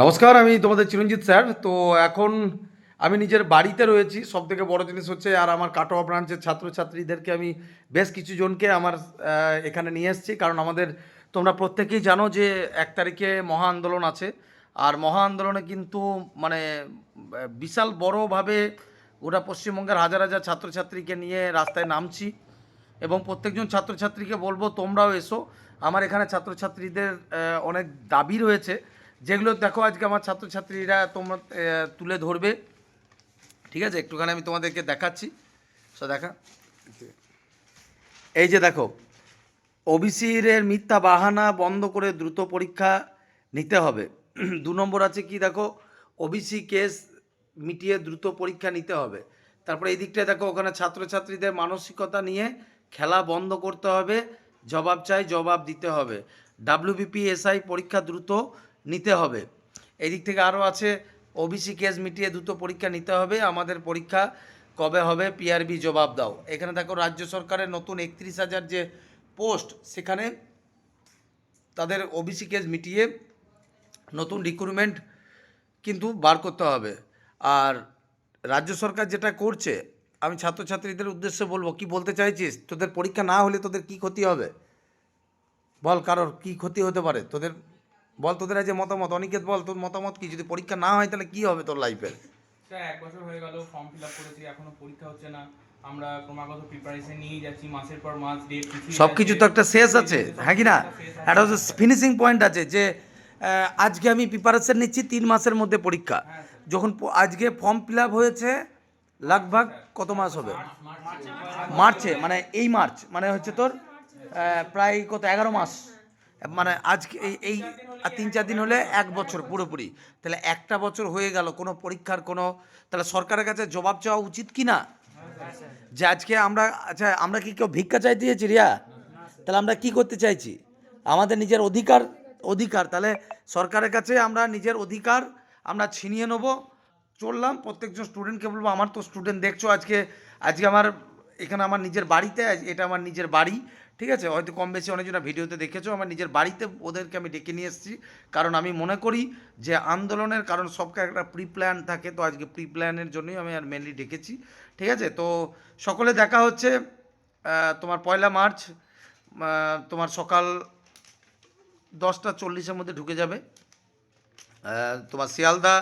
নমস্কার, আমি তোমাদের চিরঞ্জিত স্যার। তো এখন আমি নিজের বাড়িতে রয়েছি। সব থেকে বড় জিনিস হচ্ছে, আর আমার কাটোয়া ব্রাঞ্চের ছাত্রছাত্রীদেরকে আমি বেশ কিছু জনকে আমার এখানে নিয়ে এসেছি। কারণ আমাদের, তোমরা প্রত্যেকেই জানো যে এক তারিখে মহা আন্দোলন আছে। আর মহা আন্দোলনে কিন্তু মানে বিশাল বড়োভাবে ওরা পশ্চিমবঙ্গের হাজার হাজার ছাত্রছাত্রীকে নিয়ে রাস্তায় নামছি। এবং প্রত্যেকজন ছাত্রছাত্রীকে বলব, তোমরাও এসো। আমার এখানে ছাত্রছাত্রীদের অনেক দাবি রয়েছে। যেগুলো দেখো আজকে আমার ছাত্রছাত্রীরা তোমরা তুলে ধরবে। ঠিক আছে? একটুখানি আমি তোমাদেরকে দেখাচ্ছি। সো দেখা। এই যে দেখো, ওবিসির মিথ্যা বাহানা বন্ধ করে দ্রুত পরীক্ষা নিতে হবে। দু নম্বর আছে কি দেখো? ওবিসি কেস মিটিয়ে দ্রুত পরীক্ষা নিতে হবে। তারপরে এই দিকটায় দেখো, ওখানে ছাত্রছাত্রীদের মানসিকতা নিয়ে খেলা বন্ধ করতে হবে। জবাব চাই, জবাব দিতে হবে। ডাব্লিউবিপি এসআই পরীক্ষা দ্রুত নিতে হবে। এই দিক থেকে আরও আছে ওবিসি কেস মিটিয়ে দ্রুত পরীক্ষা নিতে হবে। আমাদের পরীক্ষা কবে হবে? পিআরবি জবাব দাও। এখানে দেখো, রাজ্য সরকারের নতুন একত্রিশ হাজার যে পোস্ট, সেখানে তাদের ওবিসি কেস মিটিয়ে নতুন রিক্রুটমেন্ট কিন্তু বার করতে হবে। আর রাজ্য সরকার যেটা করছে, আমি ছাত্রছাত্রীদের উদ্দেশ্যে বলব, কি বলতে চাইছিস? তোদের পরীক্ষা না হলে তোদের কি ক্ষতি হবে? বল কারোর কি ক্ষতি হতে পারে? তোদের বল তোদের যে মতামত? অনিকেত বল তোর মতামত কি? যদি পরীক্ষা না হয় তাহলে কি হবে তোর লাইফের এক বছর হয়ে গেল ফর্ম ফিল আপ করেছি এখনও পরীক্ষা হচ্ছে না। আমরা ক্রমাগত প্রিপারেশন নিয়েই যাচ্ছি মাসের পর মাস ডেট সব কিছু তো একটা শেষ আছে হ্যাঁ কি না? একটা হচ্ছে ফিনিশিং পয়েন্ট আছে যে আজকে আমি প্রিপারেশন নিচ্ছি তিন মাসের মধ্যে পরীক্ষা। যখন আজকে ফর্ম ফিল আপ হয়েছে লাগভাগ কত মাস হবে? মার্চে মানে এই মার্চ মানে হচ্ছে তোর প্রায় কত এগারো মাস। মানে আজকে এই তিন, চার দিন হলে এক বছর পুরোপুরি। তাহলে একটা বছর হয়ে গেল, কোনো পরীক্ষার কোনো, তাহলে সরকারের কাছে জবাব চাওয়া উচিত কি না? যে আজকে আমরা আচ্ছা আমরা কি কেউ ভিক্ষা চাইতে চেয়েছি রিয়া? তাহলে আমরা কি করতে চাইছি? আমাদের নিজের অধিকার অধিকার। তাহলে সরকারের কাছে আমরা নিজের অধিকার, আমরা ছিনিয়ে নেব, চললাম। প্রত্যেকজন স্টুডেন্টকে বলব, আমার তো স্টুডেন্ট দেখছ আজকে আজকে আমার এখানে আমার নিজের বাড়িতে এটা আমার নিজের বাড়ি, ঠিক আছে? হয়তো কম বেশি অনেকজন ভিডিওতে দেখেছ, আমার নিজের বাড়িতে ওদেরকে আমি ডেকে নিয়ে এসেছি। কারণ আমি মনে করি যে আন্দোলনের কারণ সবকে একটা প্রি প্ল্যান থাকে, তো আজকে প্রি প্ল্যানের জন্যই আমি আর মেনলি ডেকেছি, ঠিক আছে? তো সকলে দেখা হচ্ছে তোমার পয়লা মার্চ তোমার সকাল দশটা চল্লিশের মধ্যে ঢুকে যাবে। তোমার শিয়ালদা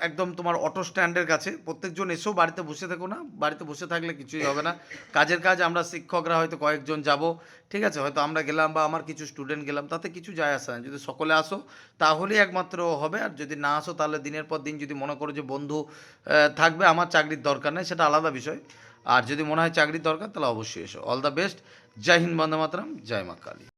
একদম তোমার অটো স্ট্যান্ডের কাছে। প্রত্যেকজন এসো, বাড়িতে বসে থেকো না। বাড়িতে বসে থাকলে কিছুই হবে না। কাজের কাজ আমরা শিক্ষকরা হয়তো কয়েকজন যাব। ঠিক আছে, হয়তো আমরা গেলাম বা আমার কিছু স্টুডেন্ট গেলাম, তাতে কিছু যায় আসে না। যদি সকলে আসো, তাহলেই একমাত্র হবে। আর যদি না আসো, তাহলে দিনের পর দিন যদি মনে করো যে বন্ধু থাকবে, আমার চাকরির দরকার নেই, সেটা আলাদা বিষয়। আর যদি মনে হয় চাকরির দরকার, তাহলে অবশ্যই এসো। অল দ্য বেস্ট জয় হিন্দ, বন্দে মাতরম। জয় মা কালী।